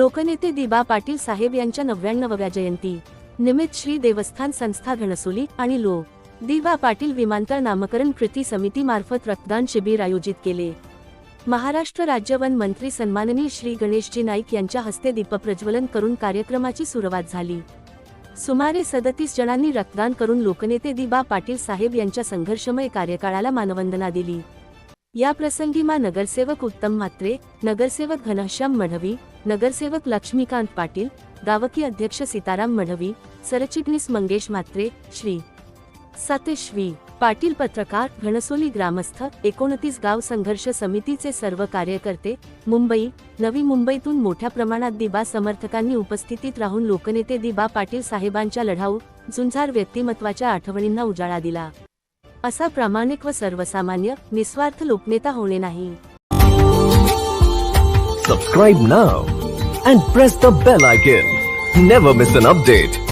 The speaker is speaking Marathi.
लोकनेते दिबा पाटील साहेब यांच्या नव्याण्णवव्या जयंती निमित्त श्री देवस्थान संस्था घणसोली आणि लो दिबा पाटील विमानतळ नामकरण कृती समिती मार्फत रक्तदान शिबिर आयोजित केले. महाराष्ट्र राज्य वन मंत्री सन्माननीय श्री गणेशजी नाईक यांच्या हस्ते दीपप्रज्वलन करून कार्यक्रमाची सुरुवात झाली. सुमारे सदतीस जणांनी रक्तदान करून लोकनेते दिबा पाटील साहेब यांच्या संघर्षमय कार्यकाळाला मानवंदना दिली. या प्रसंगी मा नगरसेवक उत्तम म्हात्रे नगरसेवक घनश्याम मढवी नगरसेवक लक्ष्मीकांत पाटील गावकी अध्यक्ष सीताराम मढवी सरचिटणीस मंगेश म्हात्रे श्री सतीश पाटील पत्रकार घणसोली ग्रामस्थ एकोणतीस गाव संघर्ष समितीचे सर्व कार्यकर्ते मुंबई नवी मुंबईतून मोठ्या प्रमाणात दिबा समर्थकांनी उपस्थितीत राहून लोकनेते दिबा पाटील साहेबांच्या लढाऊ झुंजार व्यक्तिमत्वाच्या आठवणींना उजाळा दिला. असा प्रामाणिक व सर्वसामान्य निस्वार्थ लोकनेता होणे नाही. सबस्क्राईब ना and press the bell icon never miss an update